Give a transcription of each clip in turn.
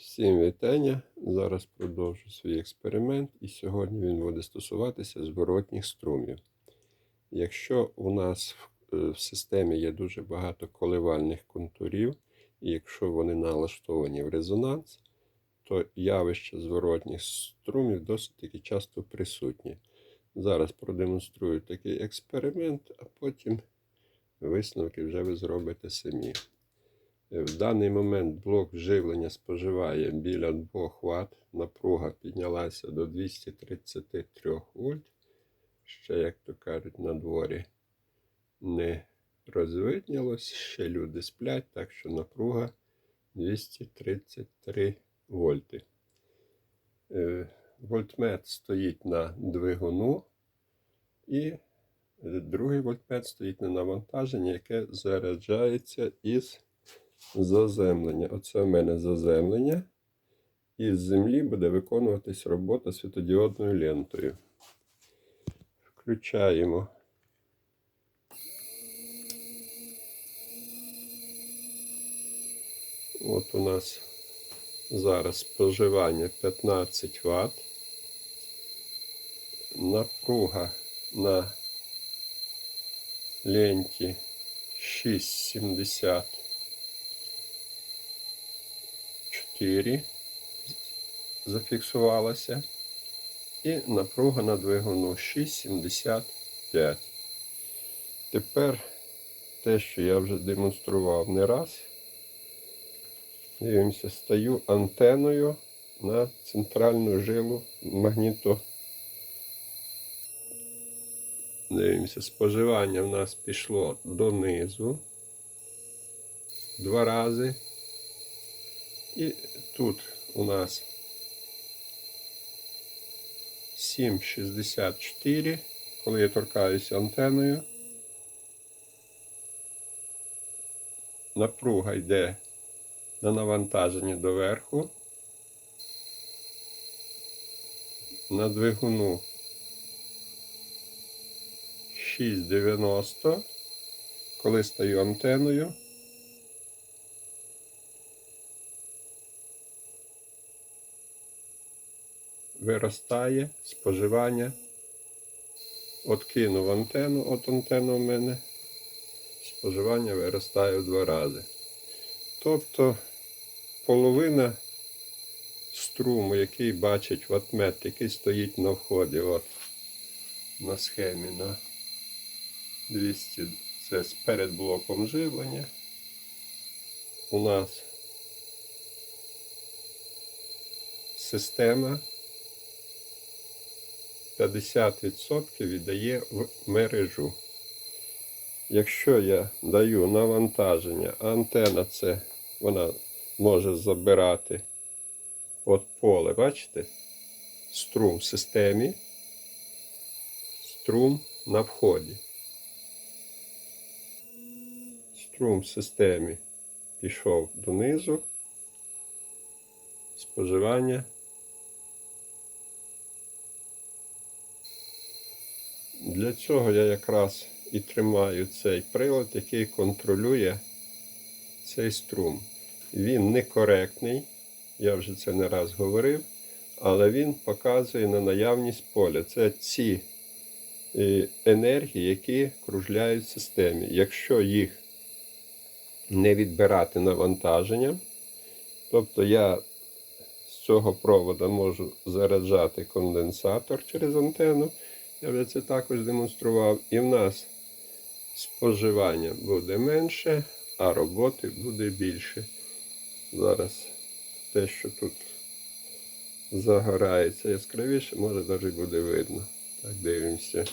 Всім вітання. Зараз продовжу свій експеримент, і сьогодні він буде стосуватися зворотніх струмів. Якщо у нас в, е, системі є дуже багато коливальних контурів, і якщо вони налаштовані в резонанс, то явище зворотніх струмів досить таки часто присутні. Зараз продемонструю такий експеримент, а потім висновки вже ви зробите самі. В даний момент блок живлення споживає біля 2 Вт. Напруга піднялася до 233 вольт. Ще, як то кажуть, на дворі не розвиднялось. Ще люди сплять, так що напруга 233 вольти. Е, Вольтмет стоїть на двигуну, і другий вольтмет стоїть на навантаженні, яке заряджається із заземлення. Оце в мене заземлення. І з землі буде виконуватись робота світодіодною лентою. Включаємо. От у нас зараз споживання 15 Вт. Напруга на ленті 6,70 4 зафіксувалася. І напруга на двигуну 6,75. Тепер те, що я вже демонстрував не раз. Дивимося, стаю антеною на центральну жилу магніто. Дивимося, споживання в нас пішло донизу два рази. І тут у нас 7,64, коли я торкаюся антеною. Напруга йде на навантаження доверху. На двигуну 6,90. Коли стаю антеною. Виростає споживання. От кинув антенну, от антенна у мене. Споживання виростає в два рази. Тобто половина струму, який бачить ватмет, який стоїть на вході, от на схемі на 200, це перед блоком живлення. У нас система 50% віддає в мережу. Якщо я даю навантаження, а антена це вона може забирати от поле, бачите? Струм в системі, струм на вході. Струм в системі пішов донизу, споживання. Для цього я якраз і тримаю цей прилад, який контролює цей струм. Він некоректний, я вже це не раз говорив, але він показує на наявність поля. Це ці е, енергії, які кружляють в системі. Якщо їх не відбирати навантаженням, тобто я з цього провода можу заряджати конденсатор через антенну. Я вже це також демонстрував. І в нас споживання буде менше, а роботи буде більше. Зараз те, що тут загорається яскравіше, може навіть буде видно. Так, дивимося.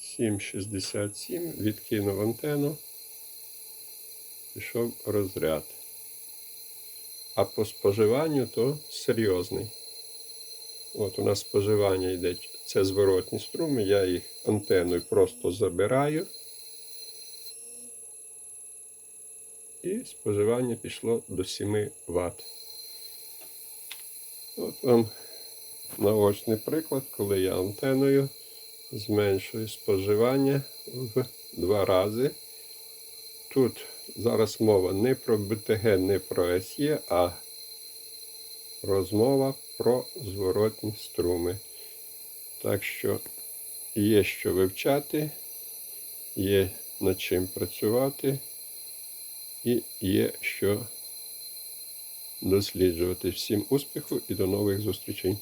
Сім шістдесят сім, відкинув антенну, пішов розряд. А по споживанню то серйозний. От у нас споживання йде, це зворотні струми, я їх антеною просто забираю. І споживання пішло до 7 Вт. От вам наочний приклад, коли я антеною зменшує споживання в два рази. Тут зараз мова не про БТГ, не про СЄ, а розмова про зворотні струми. Так що є що вивчати, є над чим працювати і є що досліджувати. Всім успіху і до нових зустрічей!